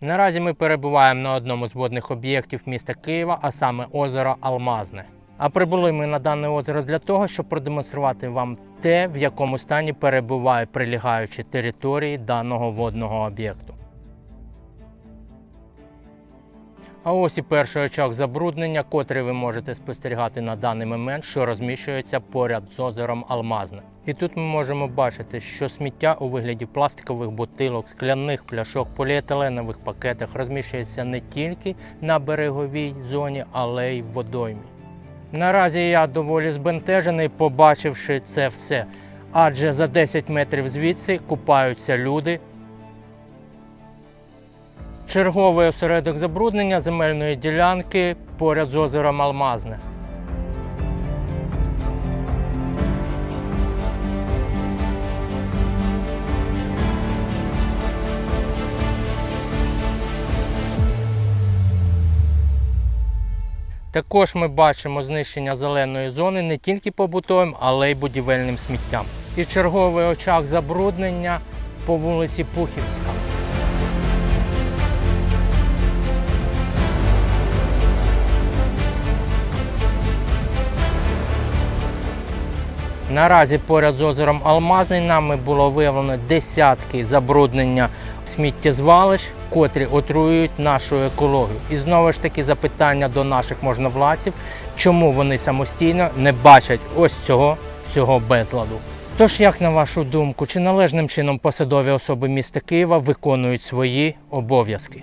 Наразі ми перебуваємо на одному з водних об'єктів міста Києва, а саме озеро Алмазне. А прибули ми на дане озеро для того, щоб продемонструвати вам те, в якому стані перебувають прилігаючі території даного водного об'єкту. А ось і перший очаг забруднення, котрий ви можете спостерігати на даний момент, що розміщується поряд з озером Алмазне. І тут ми можемо бачити, що сміття у вигляді пластикових бутилок, скляних пляшок, поліетиленових пакетах розміщується не тільки на береговій зоні, але й в водоймі. Наразі я доволі збентежений, побачивши це все. Адже за 10 метрів звідси купаються люди, Черговий осередок забруднення земельної ділянки поряд з озером Алмазне. Також ми бачимо знищення зеленої зони не тільки побутовим, але й будівельним сміттям. І черговий очаг забруднення по вулиці Пухівська. Наразі поряд з озером Алмазний нами було виявлено десятки забруднення сміттєзвалищ, котрі отруюють нашу екологію. І знову ж таки запитання до наших можновладців, чому вони самостійно не бачать ось цього, цього безладу. Тож, як на вашу думку, чи належним чином посадові особи міста Києва виконують свої обов'язки?